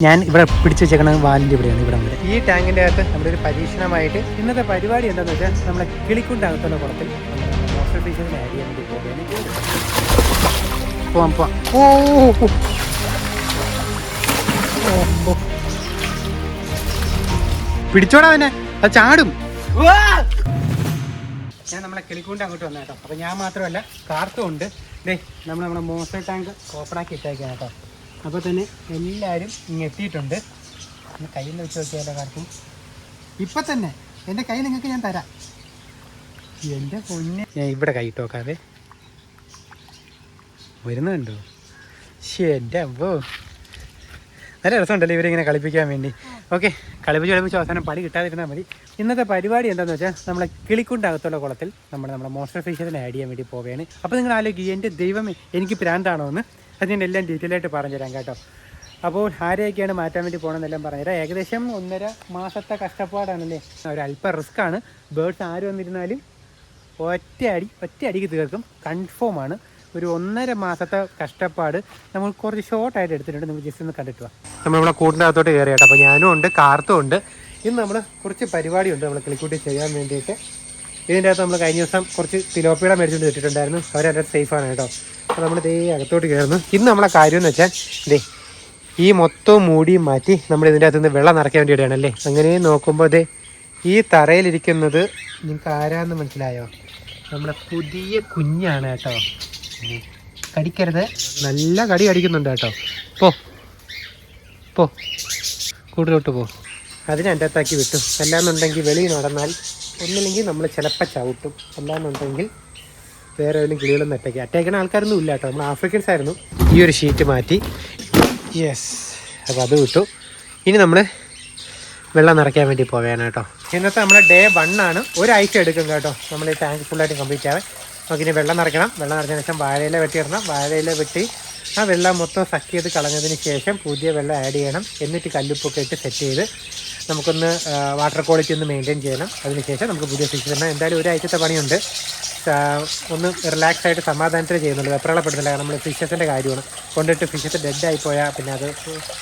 ഞാൻ ഇവിടെ പിടിച്ചു വെച്ചേക്കണ വാലിന്റെ ഇവിടെയാണ് ഇവിടെ വരെ ഈ ടാങ്കിന്റെ അകത്ത് നമ്മുടെ ഒരു പരീക്ഷണമായിട്ട് ഇന്നത്തെ പരിപാടി എന്താണെന്ന് വെച്ചാൽ നമ്മളെ കിളിക്കുണ്ടകത്തുള്ള കുളത്തിൽ നമ്മുടെ മോസ്റ്റർ ഫിഷിനെ ആഡ് ചെയ്യാൻ വേണ്ടി പോകുകയാണ് പോവാം പോവാം. ഓ ഓ. പിടിച്ചോടാ അവനെ. അത് ചാടും. ഞാൻ നമ്മളെ കിളിക്കൂണ്ട് അങ്ങോട്ട് വന്നേട്ടോ അപ്പൊ അപ്പോൾ ഞാൻ മാത്രമല്ല കാർത്തും ഉണ്ട്. ഡേ നമ്മൾ നമ്മുടെ മോസ്റ്റർ ടാങ്ക് ഓപ്പണാക്കി ഇട്ടേക്കാം കേട്ടോ. അപ്പോൾ തന്നെ എല്ലാവരും ഇങ്ങ് എത്തിയിട്ടുണ്ട്. ഒന്ന് കയ്യിൽ നിന്ന് വെച്ച് നോക്കിയാൽ എല്ലാവർക്കും ഇപ്പം തന്നെ എന്റെ കൈ നിങ്ങൾക്ക് ഞാൻ തരാം. എന്റെ പൊന്നെ. ഞാൻ ഇവിടെ കൈ ഇട്ടോക്കാതെ വരുന്നുണ്ടോ ശരി എന്റെ അമ്പോ. നല്ല രസമുണ്ടല്ലോ ഇവരിങ്ങനെ കളിപ്പിക്കാൻ വേണ്ടി. ഓക്കെ കളിപ്പിച്ച് കളിപ്പിച്ച് അവസാനം പണി കിട്ടാതിരുന്നാൽ മതി. ഇന്നത്തെ പരിപാടി എന്താണെന്ന് വെച്ചാൽ നമ്മളെ കിളിക്കുണ്ടകത്തുള്ള കുളത്തിൽ നമ്മൾ നമ്മുടെ മോസ്റ്റർ ഫിഷിനെ ആഡ് ചെയ്യാൻ വേണ്ടി പോവുകയാണ്. അപ്പോൾ നിങ്ങൾ ആലോചിക്കുക എന്റെ ദൈവം എനിക്ക് പ്രാന്താണോ എന്ന്. അത് ഞാൻ എല്ലാം ഡീറ്റെയിൽ ആയിട്ട് പറഞ്ഞുതരാം കേട്ടോ. അപ്പോൾ ആരെയൊക്കെയാണ് മാറ്റാൻ വേണ്ടി പോകണമെന്നെല്ലാം പറഞ്ഞുതരാം. ഏകദേശം ഒന്നര മാസത്തെ കഷ്ടപ്പാടാണല്ലേ? ഒരു അല്പം റിസ്ക് ആണ്. ബേർഡ്സ് ആര് വന്നിരുന്നാലും ഒറ്റ അടി ഒറ്റ അടിക്ക് തീർക്കും. കൺഫേം ആണ്. ഒരു ഒന്നര മാസത്തെ കഷ്ടപ്പാട് നമ്മൾ കുറച്ച് ഷോർട്ടായിട്ട് എടുത്തിട്ടുണ്ട്. നമ്മൾ ജസ്റ്റ് ഒന്ന് കണ്ടിട്ട് വാ. നമ്മൾ നമ്മളെ കൂട്ടിന്റെ അകത്തോട്ട് കയറി അപ്പോൾ ഞാനും ഉണ്ട് കാർത്തും ഉണ്ട്. ഇന്ന് നമ്മൾ കുറച്ച് പരിപാടിയുണ്ട്. നമ്മൾ കിളിക്കൂട്ടി ചെയ്യാൻ വേണ്ടിയിട്ട്. ഇതിന്റെ അകത്ത് നമ്മൾ കഴിഞ്ഞ ദിവസം കുറച്ച് തിലോപ്പിയുടെ മേടിച്ചുകൊണ്ട് വെച്ചിട്ടുണ്ടായിരുന്നു അവരതിന്റെ സേഫാണ് കേട്ടോ. അപ്പോൾ നമ്മൾ ഇതേ അകത്തോട്ട് കയറുന്നു. ഇന്ന് നമ്മളെ കാര്യം എന്ന് വെച്ചാൽ ഇതേ ഈ മൊത്തം മൂടി മാറ്റി നമ്മൾ ഇതിന്റെ അകത്ത് നിന്ന് വെള്ളം നിറയ്ക്കാൻ വേണ്ടിയിട്ടാണ് അല്ലേ? അങ്ങനെ നോക്കുമ്പോൾ ഇതേ ഈ തറയിലിരിക്കുന്നത് നിങ്ങൾക്ക് ആരാന്ന് മനസ്സിലായോ? നമ്മുടെ പുതിയ കുഞ്ഞാണ് കേട്ടോ. കടിക്കരുത്. നല്ല കടി കടിക്കുന്നുണ്ട് കേട്ടോ. പോ. പോ. കൂടുതലോട്ട് പോ. അതിനെ എന്റെ അകത്താക്കി വിട്ടു. അല്ലാന്നുണ്ടെങ്കിൽ വെളിയിൽ നടന്നാൽ ഒന്നില്ലെങ്കിൽ നമ്മൾ ചിലപ്പോൾ ചവിട്ടും. അല്ലാന്നുണ്ടെങ്കിൽ വേറെ ഏതെങ്കിലും കിളികളൊന്നും അറ്റാക്ക് അറ്റാക്കണ ആൾക്കാരൊന്നും ഇല്ല കേട്ടോ. നമ്മൾ ആഫ്രിക്കൻസ് ആയിരുന്നു. ഈ ഒരു ഷീറ്റ് മാറ്റി. യെസ് അപ്പോൾ അത് വിട്ടു. ഇനി നമ്മൾ വെള്ളം നിറയ്ക്കാൻ വേണ്ടി പോവുകയാണ് കേട്ടോ. ഇന്നത്തെ നമ്മുടെ ഡേ വൺ ആണ്. ഒരാഴ്ച എടുക്കും കേട്ടോ. നമ്മൾ ഈ ടാങ്ക് ഫുള്ളായിട്ട് കംപ്ലീറ്റ് ആവാൻ നമുക്കിനി വെള്ളം നിറയ്ക്കണം. വെള്ളം നിറച്ചതിന് ശേഷം വാഴയില വെട്ടിയിടണം. വാഴയില വെട്ടി ആ വെള്ളം മൊത്തം സക്ക് ചെയ്ത് കളഞ്ഞതിന് ശേഷം പുതിയ വെള്ളം ആഡ് ചെയ്യണം. എന്നിട്ട് കല്ലുപ്പൊക്കെ ഇട്ട് സെറ്റ് ചെയ്ത് നമുക്കൊന്ന് വാട്ടർ ക്വാളിറ്റി ഒന്ന് മെയിന്റെയിൻ ചെയ്യണം. അതിനുശേഷം നമുക്ക് പുതിയ ഫിഷ് തന്നെ എന്തായാലും ഒരാഴ്ചത്തെ പണിയുണ്ട്. ഒന്ന് റിലാക്സ് ആയിട്ട് സമാധാനത്തിൽ ചെയ്യുന്നുള്ളൂ. വെപ്രാളപ്പെടുന്നില്ല നമ്മൾ ഫിഷസിന്റെ കാര്യമാണ്. കൊണ്ടിട്ട് ഫിഷസ് ഡെഡ് ആയി പോയാൽ പിന്നെ അത്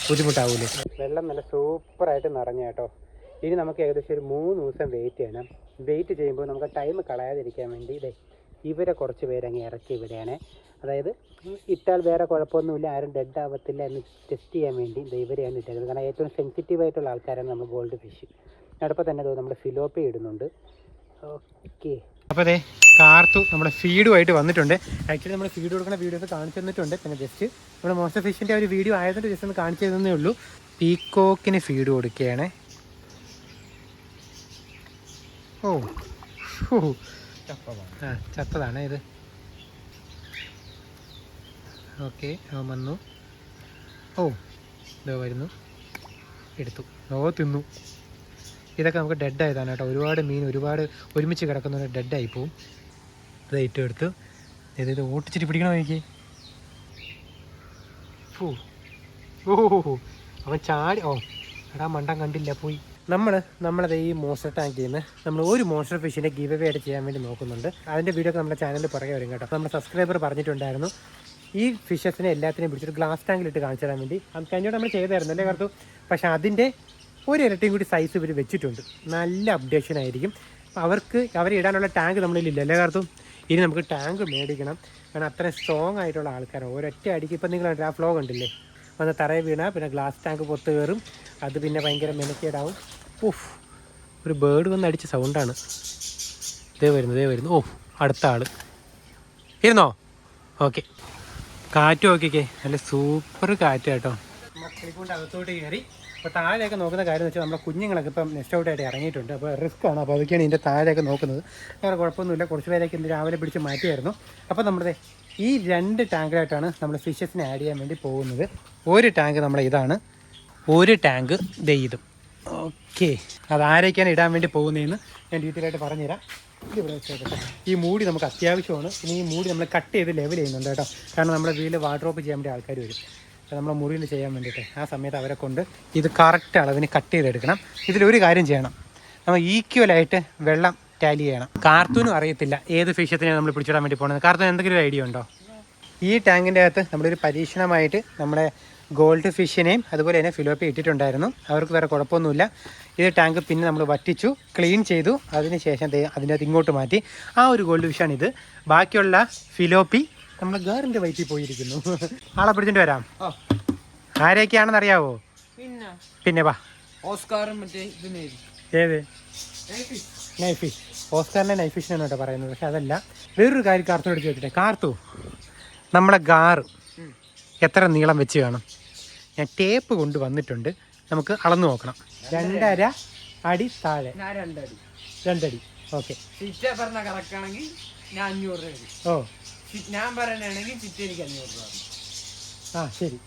ബുദ്ധിമുട്ടാവില്ലേ വെള്ളം നല്ല സൂപ്പറായിട്ട് നിറഞ്ഞ കേട്ടോ. ഇനി നമുക്ക് ഏകദേശം ഒരു മൂന്ന് ദിവസം വെയിറ്റ് ചെയ്യണം. വെയിറ്റ് ചെയ്യുമ്പോൾ നമുക്ക് ടൈം കളയാതിരിക്കാൻ വേണ്ടി ഇതേ ഇവരെ കുറച്ച് പേരങ്ങ് ഇറക്കി വിടുകയാണ് അതായത് ഇട്ടാൽ വേറെ കുഴപ്പമൊന്നുമില്ല ആരും ഡെഡ് ആവത്തില്ല എന്ന് ടെസ്റ്റ് ചെയ്യാൻ വേണ്ടി ദേ ഇട്ടത് കാരണം ഏറ്റവും സെൻസിറ്റീവ് ആയിട്ടുള്ള ആൾക്കാരാണ് നമ്മൾ ഗോൾഡ് ഫിഷ് അടുപ്പം തന്നെ നമ്മുടെ ഫിലോപ്പി ഇടുന്നുണ്ട്. ഓക്കെ. അപ്പോൾ അതെ കാർത്തു നമ്മുടെ ഫീഡുമായിട്ട് വന്നിട്ടുണ്ട്. ആക്ച്വലി നമ്മൾ ഫീഡ് കൊടുക്കുന്ന വീഡിയോസ് കാണിച്ചു തന്നിട്ടുണ്ട്. പിന്നെ ജസ്റ്റ് നമ്മുടെ മോസ്റ്റർ ഫിഷിന്റെ ഒരു വീഡിയോ ആയതുകൊണ്ട് ജസ്റ്റ് ഒന്ന് കാണിച്ചു തന്നേ ഉള്ളൂ. പീക്കോക്കിന് ഫീഡ് കൊടുക്കുകയാണ്. ഓ ചത്തതാണ് ഇത്. ഓക്കെ അവൻ വന്നു. ഓ ഇതോ വരുന്നു. എടുത്തു. ഓ തിന്നു. ഇതൊക്കെ നമുക്ക് ഡെഡ് ആയതാണ് കേട്ടോ. ഒരുപാട് മീൻ ഒരുപാട് ഒരുമിച്ച് കിടക്കുന്ന ഡെഡായി പോവും. ഇത് ഏറ്റവും എടുത്ത് ഇത് ഇത് ഓട്ടിച്ചിട്ട് പിടിക്കണോ എനിക്ക്? ഓ ഓ അവൻ ചാടി. ഓ എടാ മണ്ടം കണ്ടില്ല പോയി. നമ്മൾ നമ്മളത് ഈ മോസ്റ്റർ ടാങ്കിൽ നിന്ന് നമ്മൾ ഒരു മോസ്റ്റർ ഫിഷിനെ ഗീവ് അവേ ആയിട്ട് ചെയ്യാൻ വേണ്ടി നോക്കുന്നുണ്ട്. അതിന്റെ വീഡിയോ ഒക്കെ നമ്മുടെ ചാനലിൽ പുറകെ വരും കേട്ടോ. നമ്മുടെ സബ്സ്ക്രൈബർ പറഞ്ഞിട്ടുണ്ടായിരുന്നു. ഈ ഫിഷസിനെ എല്ലാത്തിനെയും പിടിച്ചിട്ട് ഗ്ലാസ് ടാങ്കിലിട്ട് കാണിച്ചു തരാൻ വേണ്ടി. അത് കഴിഞ്ഞോട്ട് നമ്മൾ ചെയ്തായിരുന്നു അല്ലേ കറുത്തു? പക്ഷേ അതിന്റെ ഒരു ഇരട്ടിയും കൂടി സൈസ് ഇവർ വെച്ചിട്ടുണ്ട്. നല്ല അപ്ഡേഷൻ ആയിരിക്കും. അവർക്ക് അവരെ ഇടാനുള്ള ടാങ്ക് നമ്മളിലില്ല അല്ലേ കറുത്തു? ഇനി നമുക്ക് ടാങ്ക് മേടിക്കണം. കാരണം അത്രയും സ്ട്രോങ് ആയിട്ടുള്ള ആൾക്കാരാണ് ഒരൊറ്റ അടിക്ക് ഇപ്പം നിങ്ങൾ ആ ഫ്ലോ കണ്ടില്ലേ? വന്ന് തറയിൽ വീണാൽ പിന്നെ ഗ്ലാസ് ടാങ്ക് പൊത്ത് കയറും. അത് പിന്നെ ഭയങ്കര മെനക്കേടാവും. ഓഫ് ഒരു ബേർഡ് വന്ന് അടിച്ച സൗണ്ടാണ് ഇതേ വരുന്നു ഇതേ വരുന്നു. ഓ അടുത്ത ആൾ ഇരുന്നോ? ഓക്കെ. കാറ്റ് നോക്കിക്കേ. നല്ല സൂപ്പർ കാറ്റ് കേട്ടോ. മക്കളിക്കൊണ്ട് അകത്തോട്ട് കയറി. അപ്പോൾ താഴെയൊക്കെ നോക്കുന്ന കാര്യം എന്ന് വെച്ചാൽ നമ്മുടെ കുഞ്ഞുങ്ങളൊക്കെ ഇപ്പം നെക്സ്റ്റ് ഔട്ടായിട്ട് ഇറങ്ങിയിട്ടുണ്ട്. അപ്പോൾ റിസ്ക് ആണ് അപ്പോൾ അതൊക്കെയാണ് ഇതിന്റെ താഴെയൊക്കെ നോക്കുന്നത്. വേറെ കുഴപ്പമൊന്നുമില്ല. കുറച്ച് പേരൊക്കെ ഇന്ന് രാവിലെ പിടിച്ച് മാറ്റിയായിരുന്നു. അപ്പോൾ നമ്മുടെ ഈ രണ്ട് ടാങ്കിലായിട്ടാണ് നമ്മൾ ഫിഷസിനെ ആഡ് ചെയ്യാൻ വേണ്ടി പോകുന്നത്. ഒരു ടാങ്ക് നമ്മുടെ ഇതാണ്. ഒരു ടാങ്ക് ദേ ഓക്കെ. അതാരൊക്കെയാണ് ഇടാൻ വേണ്ടി പോകുന്നതെന്ന് ഞാൻ ഡീറ്റെയിൽ ആയിട്ട് പറഞ്ഞുതരാം. ഇവിടെ വെച്ചേക്കട്ടെ ഈ മൂടി നമുക്ക് അത്യാവശ്യമാണ്. ഇനി ഈ മൂടി നമ്മൾ കട്ട് ചെയ്ത് ലെവൽ ചെയ്യുന്നുണ്ട് കേട്ടോ. കാരണം നമ്മുടെ വീട്ടിൽ വാർഡ്രോപ്പ് ചെയ്യാൻ വേണ്ടി ആൾക്കാർ വരും. നമ്മളെ മുറിയിൽ ചെയ്യാൻ വേണ്ടിയിട്ട് ആ സമയത്ത് അവരെ കൊണ്ട് ഇത് കറക്റ്റ് അളവിന് കട്ട് ചെയ്തെടുക്കണം. ഇതിലൊരു കാര്യം ചെയ്യണം. നമ്മൾ ഈക്വലായിട്ട് വെള്ളം ടാലി ചെയ്യണം. കാർത്തൂനും അറിയത്തില്ല ഏത് ഫിഷത്തിനെയാണ് നമ്മൾ പിടിച്ചിടാൻ വേണ്ടി പോകുന്നത് കാർത്തൂൻ എന്തെങ്കിലും ഒരു ഐഡിയ ഉണ്ടോ? ഈ ടാങ്കിന്റെ അകത്ത് നമ്മളൊരു പരീക്ഷണമായിട്ട് നമ്മുടെ ഗോൾഡ് ഫിഷിനെയും അതുപോലെ തന്നെ ഫിലോപ്പി ഇട്ടിട്ടുണ്ടായിരുന്നു. അവർക്ക് വേറെ കുഴപ്പമൊന്നുമില്ല. ഇത് ടാങ്ക് പിന്നെ നമ്മൾ വറ്റിച്ചു ക്ലീൻ ചെയ്തു. അതിനുശേഷം ശേഷം അതിനകത്ത് ഇങ്ങോട്ട് മാറ്റി. ആ ഒരു ഗോൾഡ് ഫിഷാണ് ഇത്. ബാക്കിയുള്ള ഫിലോപ്പി നമ്മൾ ഗേറിന്റെ വയറ്റിൽ പോയിരിക്കുന്നു. ആളെ പിടിച്ചിട്ട് വരാം. ആ. ആരെയൊക്കെയാണെന്ന് അറിയാവോ പിന്നെ. പിന്നെ വാ. ഓസ്കാറും ഏത്? നൈഫ് ഫിഷ് ഓസ്കാറിനെ നൈഫ് കേട്ടോ പറയുന്നത്. പക്ഷെ അതല്ല. വേറൊരു കാര്യം കാർത്തോട് ചോദിച്ചിട്ടെ. കാർത്തു നമ്മുടെ ഗാർ എത്ര നീളം വെച്ച് കാണും? ഞാൻ ടേപ്പ് കൊണ്ട് വന്നിട്ടുണ്ട് നമുക്ക് അളന്നു നോക്കണം. രണ്ടര അടി താഴെ. രണ്ടടി. രണ്ടടി. ഓക്കെ പറഞ്ഞ കറക്റ്റ് ആണെങ്കിൽ ഞാൻ അഞ്ഞൂറ് രൂപ ഓ. ഞാൻ പറയണെങ്കിൽ ചിറ്റ എനിക്ക് അഞ്ഞൂറ് രൂപ ആ ശരി.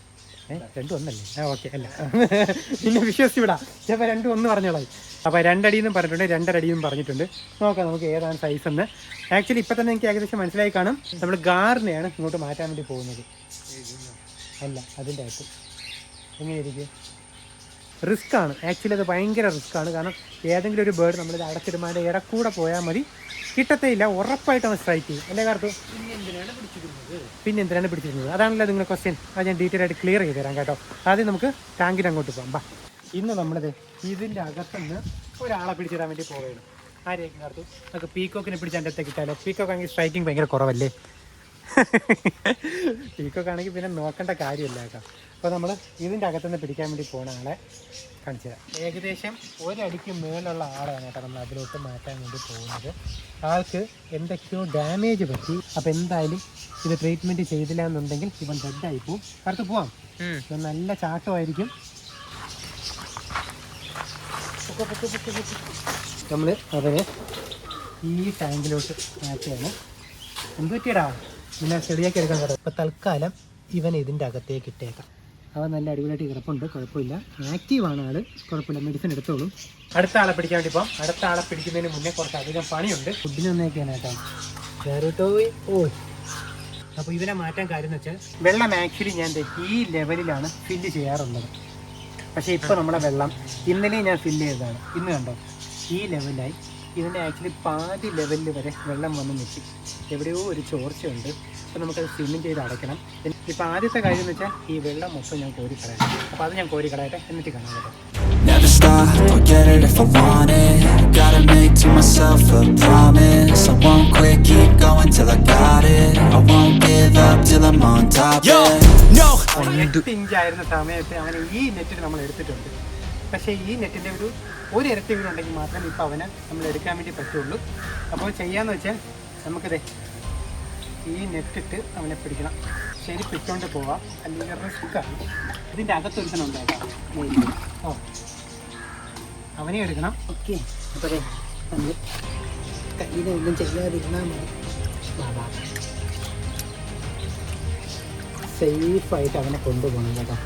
രണ്ടും ഒന്നല്ലേ? ആ ഓക്കെ അല്ല. പിന്നെ വിശ്വസിച്ച് വിടാം ചിലപ്പോൾ രണ്ടും ഒന്ന് പറഞ്ഞോളായി അപ്പോൾ രണ്ടടിയെന്നും പറഞ്ഞിട്ടുണ്ട് രണ്ടരടിയെന്നും പറഞ്ഞിട്ടുണ്ട്. നോക്കാം നമുക്ക് ഏതാണ് സൈസ് എന്ന്. ആക്ച്വലി ഇപ്പം തന്നെ എനിക്ക് ഏകദേശം മനസ്സിലായി കാണും. നമ്മൾ ഗാറിനെയാണ് ഇങ്ങോട്ട് മാറ്റാൻ വേണ്ടി പോകുന്നത്. അല്ല അതിന്റെ അകത്ത്. എങ്ങനെയായിരിക്കും റിസ്ക് ആണ് ആക്ച്വലി അത് ഭയങ്കര റിസ്ക് ആണ് കാരണം ഏതെങ്കിലും ഒരു ബേർഡ് നമ്മളിത് അടച്ചിടുമാന്റെ ഇടക്കൂടെ പോയാൽ മതി. കിട്ടത്തേ ഇല്ല ഉറപ്പായിട്ട് അവൻ സ്ട്രൈക്ക് ചെയ്യും. അല്ലേ കാർത്തു? പിന്നെ എന്തിനാണ് പിടിച്ചിരുന്നത്? അതാണല്ലോ നിങ്ങളുടെ ക്വസ്റ്റ്യൻ അത് ഞാൻ ഡീറ്റെയിൽ ആയിട്ട് ക്ലിയർ ചെയ്ത് തരാം കേട്ടോ. ആദ്യം നമുക്ക് ടാങ്കിൽ അങ്ങോട്ട് പോകാം. ബാ. ഇന്ന് നമ്മളിത് ഇതിന്റെ അകത്തുനിന്ന് ഒരാളെ പിടിച്ചിടാൻ വേണ്ടി പോവുകയാണ്. ആരെയൊക്കെ കാർത്തു? നമുക്ക് പീക്കോക്കിനെ പിടിച്ച് എന്റെ അടുത്തേക്ക് ഇട്ടാലോ? പീക്കോക്ക് ആണെങ്കിൽ സ്ട്രൈക്കിംഗ് ഭയങ്കര കുറവല്ലേ? പീക്കോക്ക് ആണെങ്കിൽ പിന്നെ നോക്കേണ്ട കാര്യമില്ല കേട്ടോ. അപ്പോൾ നമ്മൾ ഇതിന്റെ അകത്തുനിന്ന് പിടിക്കാൻ വേണ്ടി പോകണ ആളെ കാണിച്ചു തരാം. ഏകദേശം ഒരടിക്ക് മേലുള്ള ആളാണ് കേട്ടോ നമ്മൾ അതിലോട്ട് മാറ്റാൻ വേണ്ടി പോകുന്നത്. ആൾക്ക് എന്തൊക്കെയോ ഡാമേജ് പറ്റി. അപ്പോൾ എന്തായാലും ഇത് ട്രീറ്റ്മെന്റ് ചെയ്തില്ല എന്നുണ്ടെങ്കിൽ ഇവൻ ഡെഡായി പോവും. അടുത്ത് പോവാം. നല്ല ചാട്ടമായിരിക്കും. നമ്മൾ അവനെ ഈ ടാങ്കിലോട്ട് മാറ്റിയാണ് എന്ത് പറ്റിയടാ പിന്നെ ചെടിയാക്കി എടുക്കാൻ കേട്ടോ. ഇപ്പം തൽക്കാലം ഇവൻ ഇതിന്റെ അകത്തേക്ക് ഇട്ടേക്കാം. അവൻ നല്ല അടിപൊളിയായിട്ട് കിടപ്പുണ്ട് കുഴപ്പമില്ല. ആക്റ്റീവാണ് ആൾ. കുഴപ്പമില്ല മെഡിസിൻ എടുത്തോളൂ. അടുത്ത ആളെ പിടിക്കാൻ വേണ്ടി ഇപ്പം അടുത്ത ആളെ പിടിക്കുന്നതിന് മുന്നേ കുറച്ച് അധികം പണിയുണ്ട് ഫുഡിന് വന്നേക്കാണ് കേട്ടോ. വേറിട്ടോ ഓ. അപ്പോൾ ഇതിനെ മാറ്റാൻ കാര്യം എന്ന് വെച്ചാൽ വെള്ളം ആക്ച്വലി ഞാൻ ഈ ലെവലിലാണ് ഫില്ല് ചെയ്യാറുള്ളത്. പക്ഷേ ഇപ്പോൾ നമ്മുടെ വെള്ളം ഇന്നലെ ഞാൻ ഫില്ല് ചെയ്തതാണ്. ഇന്ന് കണ്ടോ? ഈ ലെവലായി ഇതിന്റെ ആക്ച്വലി പാതി ലെവലിൽ വരെ വെള്ളം വന്ന് നിൽക്കും. എവിടെയോ ഒരു ചോർച്ചയുണ്ട്. അപ്പോൾ നമുക്കത് സ്വിമ്മിങ് ചെയ്ത് അടയ്ക്കണം. ഇപ്പോൾ ആദ്യത്തെ കാര്യം എന്ന് വെച്ചാൽ ഈ വെള്ളം മൊത്തം ഞാൻ കോരി കളയാം അപ്പോൾ അത് ഞാൻ കോരി കളയട്ടെ എന്നിട്ട് കാണാം കേട്ടോ. Never stop, I'll get it if I want it. Gotta make to myself a promise. I won't quit, keep going till I got it. I won't give up till I'm on top, yeah No, എട്ട് ഇഞ്ചായിരുന്ന സമയത്ത് അവനെ ഈ നെറ്റിൽ നമ്മൾ എടുത്തിട്ടുണ്ട്. പക്ഷേ ഈ നെറ്റിന്റെ ഒരു ഒരു ഇരട്ടി കൂടെ ഉണ്ടെങ്കിൽ മാത്രമേ ഇപ്പോൾ അവനെ നമ്മൾ എടുക്കാൻ വേണ്ടി പറ്റുള്ളൂ. അപ്പോൾ ചെയ്യാമെന്ന് വെച്ചാൽ നമുക്കിതേ ഈ നെറ്റിട്ട് അവനെ പിടിക്കണം. ശരി പിടിച്ചോണ്ട് പോവാം. അല്ലെങ്കിൽ റിസ്ക്കാണ് ഇതിന്റെ അകത്തൊരുത്തനം ഉണ്ടാക്കാം ഓ. അവനെ എടുക്കണം. ഓക്കെ. അപ്പോൾ നമ്മൾ കയ്യിലൊന്നും ചെയ്യാതിരുന്നാൽ മതി. സേഫായിട്ട് അവനെ കൊണ്ടുപോകണം കേട്ടോ.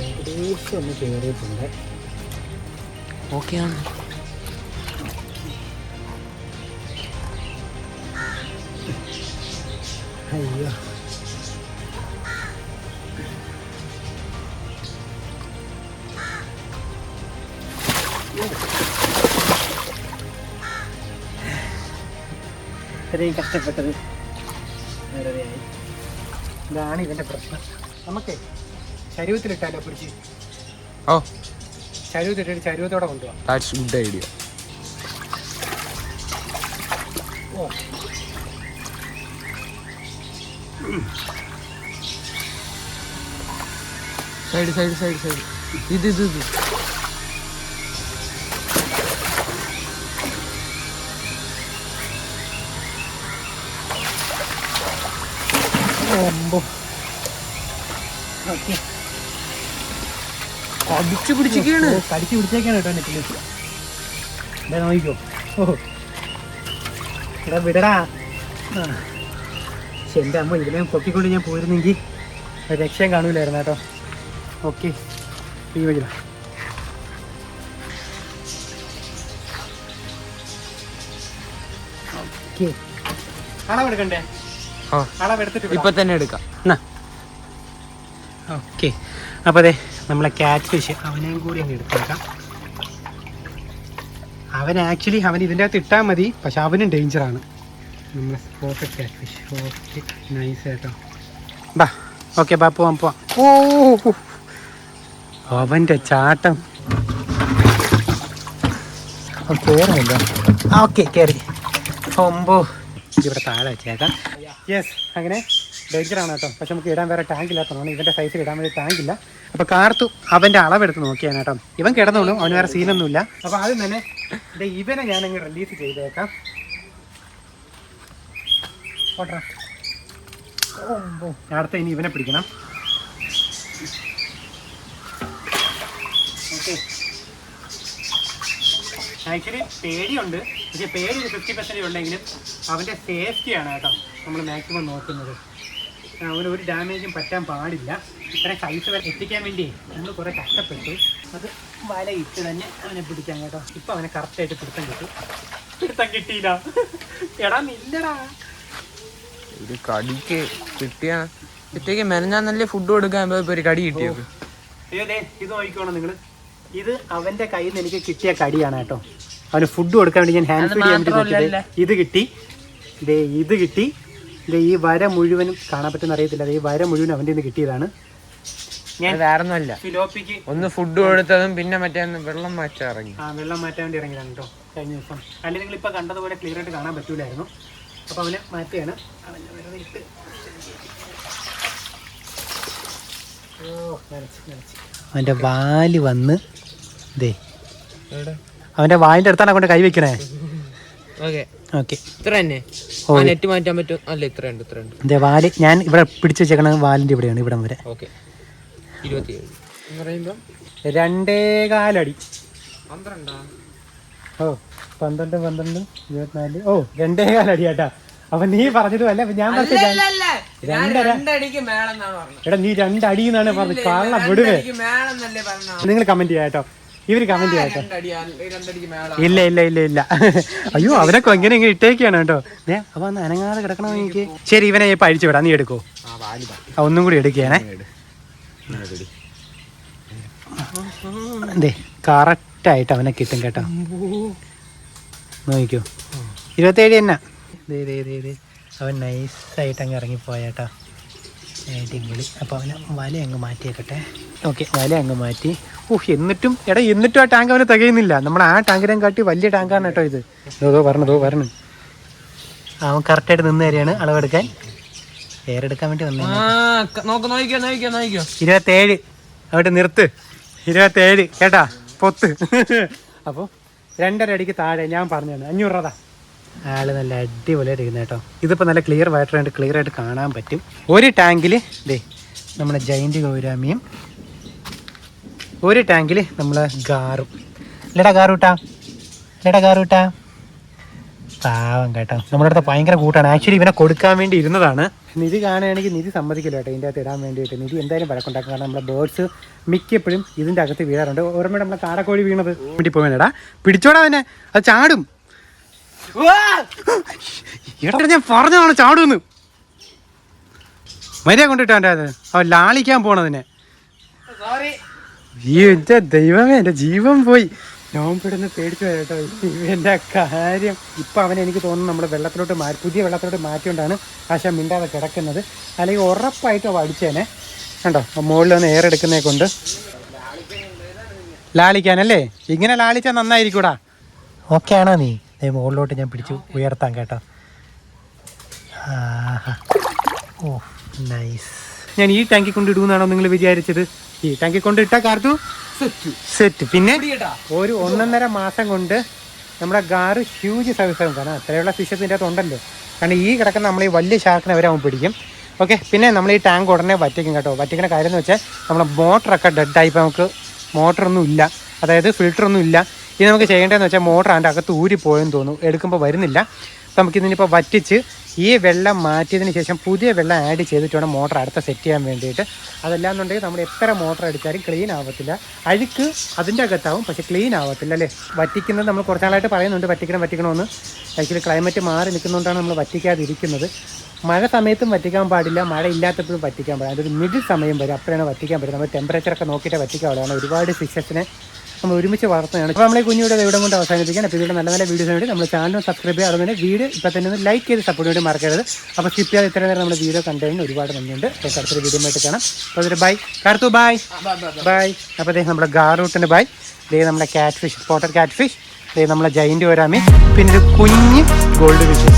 ഏകദേശം ഒന്ന് കയറിയിട്ടുണ്ട് ഓക്കെയാണ് അയ്യോ. ഇത്രയും കഷ്ടപ്പെട്ടത് വെറുതെയായി ഇതാണ് ഇവന്റെ പ്രശ്നം. നമുക്ക് ശരീരത്തിലിട്ടാലോ പിടിച്ച് ഓ. ശരീരത്തിട്ടിട്ട് ശരീരത്തോടെ കൊണ്ടുപോകാം ഗുഡ് ഐഡിയ ഓ. Side side side side. ഇത് ഇത് ഇത്. ഒമ്പോ ഓക്കെ. കടിച്ചു പിടിച്ചിരിക്കുകയാണ് കടിച്ച് പിടിച്ചേക്കാണ് കേട്ടോ നെറ്റിൽ നോക്കിക്കോ. ഓ. എടാ വിടടാ. ശ്ശെ, എന്റെ അമ്മ ഇതിനെ പൊക്കിക്കൊണ്ട് ഞാൻ പോയിരുന്നെങ്കിൽ രക്ഷയും കാണൂലായിരുന്നു കേട്ടോ. ഓക്കെ ഈ വഴി ഓക്കെ. അളവെടുക്കണ്ടേ ആ അളവെടുത്തിട്ട് വിടാം. ഇപ്പൊ തന്നെ എടുക്കാം. ഓക്കെ. അപ്പോൾ അതെ നമ്മളെ ക്യാറ്റ് ഫിഷ് അവനെയും കൂടി അങ്ങ് എടുത്തേക്കാം. അവൻ ആക്ച്വലി അവൻ ഇതിന്റെ അകത്ത് ഇട്ടാൽ മതി പക്ഷെ അവനും ഡേഞ്ചറാണ് നമ്മളെ spotted cat fish okay nice കേട്ടോ ബാ ഓക്കെ ബാ പോവാം പോവാം. ഓ അവന്റെ ചാട്ടം. കയറുന്നില്ല ഓക്കെ കയറി ഒമ്പോ ഇവിടെ താഴെ വെച്ചേക്കാം. യെസ് അങ്ങനെ ഡേഞ്ചറാണ് കേട്ടോ. പക്ഷെ നമുക്ക് ഇടാൻ വേറെ ടാങ്ക് ഇല്ലാത്തതാണ് ഇവന്റെ സൈസിൽ ഇടാൻ വേണ്ടി ടാങ്ക് ഇല്ല. അപ്പോൾ കാർത്തു അവന്റെ അളവെടുത്ത് നോക്കിയാണ് കേട്ടോ. ഇവൻ കിടന്നോളും അവന് വേറെ സീനൊന്നുമില്ല അപ്പോൾ ആദ്യം തന്നെ ഇവനെ ഞാനങ്ങ് റിലീസ് ചെയ്തേക്കാം. അടുത്ത ഇനി ഇവനെ പിടിക്കണം. ആക്ച്വലി പേടിയുണ്ട്. പക്ഷേ പേടി ഒരു ഫിഫ്റ്റി പെർസെന്റേജ് ഉണ്ടെങ്കിലും അവന്റെ സേഫ്റ്റിയാണ് കേട്ടോ നമ്മൾ മാക്സിമം നോക്കുന്നത്. അവന് ഒരു ഡാമേജും പറ്റാൻ പാടില്ല. ഇത്ര സൈസ് വരെ എത്തിക്കാൻ വേണ്ടി നമ്മൾ കുറേ കഷ്ടപ്പെട്ടു. അത് വല ഇട്ട് തന്നെ അവനെ പിടിക്കാൻ കേട്ടോ. ഇപ്പം അവനെ കറക്റ്റായിട്ട് പിടുത്തം കിട്ടി. പിടുത്തം കിട്ടിയില്ല. എടാ നില്ലടാ. ഒരു കടിക്ക് കിട്ടിയ ഇത്തേക്ക് മെനഞ്ഞാൽ നല്ല ഫുഡ് കൊടുക്കാൻ? ഇപ്പൊ ഒരു കടി കിട്ടിയത് ഇത് നോക്കിക്കോണം നിങ്ങൾ ഇത് അവന്റെ കയ്യിൽ നിന്ന് എനിക്ക് കിട്ടിയ കടിയാണ് കേട്ടോ. അവന് ഫുഡ് കൊടുക്കാൻ വേണ്ടി ഞാൻ ഹാൻഡ് ഫീഡ് ചെയ്യാൻ നോക്കിയത്. ഇത് കിട്ടി. ദേ ഇത് കിട്ടി. ദേ ഈ വര മുഴുവനും കാണാൻ പറ്റുന്ന അറിയത്തില്ല. ഈ വര മുഴുവൻ അവന്റെ നിന്ന് കിട്ടിയതാണ്. ഞാൻ വേറെ ഒന്നുമല്ല ഫിലോപ്പിക്ക് ഒന്ന് ഫുഡ് കൊടുത്തതും പിന്നെ മറ്റേ വെള്ളം മാറ്റാൻ ഇറങ്ങി. ആ വെള്ളം മാറ്റാൻ വേണ്ടി ഇറങ്ങിയതാണ് കേട്ടോ കഴിഞ്ഞ ദിവസം. അല്ലെങ്കിൽ നിങ്ങൾ ഇപ്പൊ കണ്ടതുപോലെ ക്ലിയർ ആയിട്ട് കാണാൻ പറ്റൂലായിരുന്നു. അപ്പോൾ അവനെ മാറ്റിയാണ്. അവനെ വെറുതെ ഇട്ട് ഓ നനച്ച് നനച്ച്. അവന്റെ വാൽ വന്ന് ദേ. അവന്റെ വാലിന്റെ അടുത്താണ് കൊണ്ട് കൈ വെക്കണേ. ഓക്കെ. ഓക്കെ. ഇത്ര തന്നെ. നെറ്റ് മാറ്റാൻ പറ്റും. അല്ല ഇത്ര ഉണ്ട് ഇത്ര ഉണ്ട്. ദേ വാൽ ഞാൻ ഇവിടെ പിടിച്ചു വെച്ചേക്കണ വാലിന്റെ ഇവിടെയാണ് ഇവിടം വരെ. ഓക്കെ. ഇരുപത്തിയേഴ്. എന്ന് പറയുമ്പം രണ്ടേകാലടി. പന്ത്രണ്ടാ? ഓ. പന്ത്രണ്ട് പന്ത്രണ്ട് ഇരുപത്തിനാല്. ഓ രണ്ടേകാലടി കേട്ടാ അപ്പൊ നീ പറഞ്ഞത് അല്ല അപ്പൊ ഞാൻ രണ്ടര പറഞ്ഞത്. എടാ നീ രണ്ടടി എന്നാണ് പറഞ്ഞത് കാരണം വിടുവേ. നിങ്ങൾ കമന്റ് ചെയ്യാട്ടോ ഇവർ കമന്റ് ചെയ്യാട്ടോ രണ്ടടി രണ്ടടിക്ക് മേള ഇല്ല ഇല്ല ഇല്ല ഇല്ല. അയ്യോ അവരൊക്കെ എങ്ങനെ ഇങ്ങനെ ഇട്ടേക്കാണ് കേട്ടോ. ഏ അപ്പൊ അന്ന് അനങ്ങാതെ കിടക്കണോ എനിക്ക്? ശരി ഇവനെ ഇപ്പൊ അഴിച്ചു വിടാം. നീ എടുക്കോ? ഒന്നും കൂടി എടുക്കുകയാണേ അതെ കറക്റ്റായിട്ട് അവനെ കിട്ടും കേട്ടോ. നോക്കിക്കോ. ഇരുപത്തേഴ് തന്നെ. ദേ ദേ ദേ ദേ. അവൻ നൈസായിട്ട് അങ്ങ് ഇറങ്ങിപ്പോയാട്ടാ. അടിപൊളി. അപ്പോൾ അവന് വല അങ്ങ് മാറ്റിയേക്കട്ടെ. ഓക്കെ വല അങ്ങ് മാറ്റി. ഊഹ് എന്നിട്ടും എടാ എന്നിട്ടും ആ ടാങ്ക് അവന് തികയുന്നില്ല. നമ്മൾ ആ ടാങ്കിനെ കാട്ടി വലിയ ടാങ്കാണ് കേട്ടോ ഇത്. ഇതോ പറഞ്ഞു ഇതോ പറഞ്ഞു അവൻ കറക്റ്റായിട്ട് നിന്ന് തരികയാണ്. അളവെടുക്കാൻ. എടുക്കാൻ വേണ്ടി വന്നു. ഇരുപത്തേഴ്. അവിടെ നിർത്ത്. ഇരുപത്തേഴ്. കേട്ടാ? പൊത്ത്. അപ്പോൾ രണ്ടര അടിക്ക് താഴെ ഞാൻ പറഞ്ഞു അഞ്ഞൂറ് രൂപ ആൾ നല്ല അടിപൊളിയായിട്ട് ഇരിക്കുന്നത് കേട്ടോ. ഇതിപ്പോൾ നല്ല ക്ലിയർ വാട്ടർ ആയിട്ട് ക്ലിയർ ആയിട്ട് കാണാൻ പറ്റും. ഒരു ടാങ്കിൽ ദേ നമ്മുടെ ജൈന്റ് ഗൗരാമിയും ഒരു ടാങ്കിൽ നമ്മൾ ഗാറും. ഇല്ലടാ ഗാറൂട്ടാ. ഇല്ലടാ ഗാറൂട്ടാ. പാവം കേട്ടോ. നമ്മുടെ അടുത്ത് ഭയങ്കര കൂട്ടാണ്. ആക്ച്വലി ഇവനെ കൊടുക്കാൻ വേണ്ടി ഇരുന്നതാണ്. നിധി കാണുകയാണെങ്കിൽ നിധി സമ്മതിക്കില്ല കേട്ടോ. ഇതിന്റെ അകത്ത് ഇടാൻ വേണ്ടിയിട്ട്. നിധി എന്തായാലും വഴക്കുണ്ടാക്കും. കാരണം നമ്മുടെ ബേർഡ്സ് മിക്കപ്പോഴും ഇതിന്റെ അകത്ത് വീഴാറുണ്ട്. ഓർമ്മയുടെ നമ്മളെ കാടക്കോഴി വീണത്. വേണ്ടി പോകാനടാ പിടിച്ചോടാ അവനെ. അത് ചാടും. എടാ ഞാൻ പറഞ്ഞതാണ് ചാടുമെന്ന് മര്യാദ കൊണ്ടിട്ടോ എന്റെ അത്. അവൻ ലാളിക്കാൻ പോണതിനെ. സോറി ഈ എന്റെ ദൈവമേ എന്റെ ജീവൻ പോയി. ഞാൻ പേടിച്ചു കേട്ടോ. ഇവന്റെ കാര്യം. ഇപ്പം അവനെ എനിക്ക് തോന്നുന്നു നമ്മൾ വെള്ളത്തിലോട്ട് മാറ്റി പുതിയ വെള്ളത്തിലോട്ട് മാറ്റിയോണ്ടാണ് ആശ മിണ്ടാതെ കിടക്കുന്നത്. അല്ലെങ്കിൽ ഉറപ്പായിട്ടും അവ അടിച്ചേനെ. കണ്ടോ? മുകളിൽ നിന്ന് എയർ എടുക്കുന്നേ കൊണ്ട് ലാളിക്കാനല്ലേ? ഇങ്ങനെ ലാളിച്ചാൽ നന്നായിരിക്കൂടാ. ഓക്കെ ആണോ നീ മുകളിലോട്ട് ഞാൻ പിടിച്ചു ഉയർത്താം കേട്ടോ. ഓ നൈസ് ഞാൻ ഈ ടാങ്കി കൊണ്ട് ഇടുമെന്നാണോ നിങ്ങൾ വിചാരിച്ചത്? ഈ ടാങ്കി കൊണ്ട് ഇട്ടാ കാർത്തു? സെറ്റ്. പിന്നെ ഒരു ഒന്നൊന്നര മാസം കൊണ്ട് നമ്മുടെ ഗാറ് ഹ്യൂജ് സർവീസ് ആണ് കാരണം അത്രയുള്ള ഫിഷസ് ഇതിന്റെ അകത്ത് ഉണ്ടല്ലോ. കാരണം ഈ കിടക്കുന്ന നമ്മൾ ഈ വലിയ ഷാർക്കിനെ വരെ അവൻ പിടിക്കും. ഓക്കെ പിന്നെ നമ്മൾ ഈ ടാങ്ക് ഉടനെ വറ്റിക്കും കേട്ടോ. വറ്റിക്കുന്ന കാര്യം എന്ന് വെച്ചാൽ നമ്മുടെ മോട്ടറൊക്കെ ഡെഡായി ഇപ്പോൾ നമുക്ക് മോട്ടറൊന്നും ഇല്ല. അതായത് ഫിൽറ്ററൊന്നും ഇല്ല. ഇനി നമുക്ക് ചെയ്യേണ്ടതെന്ന് വെച്ചാൽ മോട്ടർ അതിന്റെ അകത്ത് ഊരിപ്പോയെന്ന് തോന്നുന്നു. എടുക്കുമ്പോൾ വരുന്നില്ല. അപ്പോൾ നമുക്ക് ഇതിനിപ്പോൾ വറ്റിച്ച് ഈ വെള്ളം മാറ്റിയതിന് ശേഷം പുതിയ വെള്ളം ആഡ് ചെയ്തിട്ട് വേണം മോട്ടർ അടുത്ത സെറ്റ് ചെയ്യാൻ വേണ്ടിയിട്ട്. അതല്ലാന്നുണ്ടെങ്കിൽ നമ്മൾ എത്ര മോട്ടർ അടിച്ചാലും ക്ലീൻ ആവത്തില്ല. അഴുക്ക് അതിന്റെ അകത്താവും പക്ഷേ ക്ലീൻ ആവത്തില്ല അല്ലേ? വറ്റിക്കുന്നത് നമ്മൾ കുറച്ച് നാളായിട്ട് പറയുന്നുണ്ട് വറ്റിക്കണം വറ്റിക്കണമെന്ന്. ആക്ച്വലി ക്ലൈമറ്റ് മാറി നിൽക്കുന്നതുകൊണ്ടാണ് നമ്മൾ വറ്റിക്കാതിരിക്കുന്നത്. മഴ സമയത്തും വറ്റിക്കാൻ പാടില്ല മഴ ഇല്ലാത്തപ്പോഴും വറ്റിക്കാൻ പാടില്ല. അതൊരു മിഡിൽ സമയം വരും അപ്പോഴാണ് വറ്റിക്കാൻ പറ്റും നമ്മൾ ടെമ്പറേച്ചറൊക്കെ നോക്കിയിട്ട് വറ്റിക്കാൻ പാടില്ല കാരണം ഒരുപാട് ഫിഷസിനെ നമ്മൾ ഒരുമിച്ച് വളർത്തുകയാണ്. അപ്പോൾ നമ്മളെ കുഞ്ഞിവിടെ ഇവിടെ കൊണ്ട് അവസാനിപ്പിക്കാൻ അപ്പോൾ ഇതിന്റെ നല്ല നല്ല വീഡിയോസ് വേണ്ടി നമ്മൾ ചാനൽ സബ്സ്ക്രൈബ് ചെയ്യുക അതുപോലെ വീഡിയോ ഇപ്പോൾ തന്നെ ഒന്ന് ലൈക്ക് ചെയ്ത് സപ്പോർട്ട് വേണ്ടി മറക്കരുത്. അപ്പോൾ സ്കിപ്പ് ചെയ്യാതെ ഇത്രയും നേരം നമ്മുടെ വീഡിയോ കണ്ടതിന് ഒരുപാട് നന്ദിയുണ്ട്. അപ്പോൾ അടുത്തൊരു വീഡിയോ ആയിട്ട് കാണാം. അപ്പോൾ അതൊരു ബൈ കാർത്തു ബൈ ബൈ അപ്പോൾ അതേ നമ്മുടെ ഗാറൂട്ടിന്റെ ബൈ ദേ നമ്മുടെ cat fish potter cat fish ദേ നമ്മളെ ജൈന്റ് വരാമി. പിന്നെ ഒരു കുഞ്ഞ് ഗോൾഡ് ഫിഷ്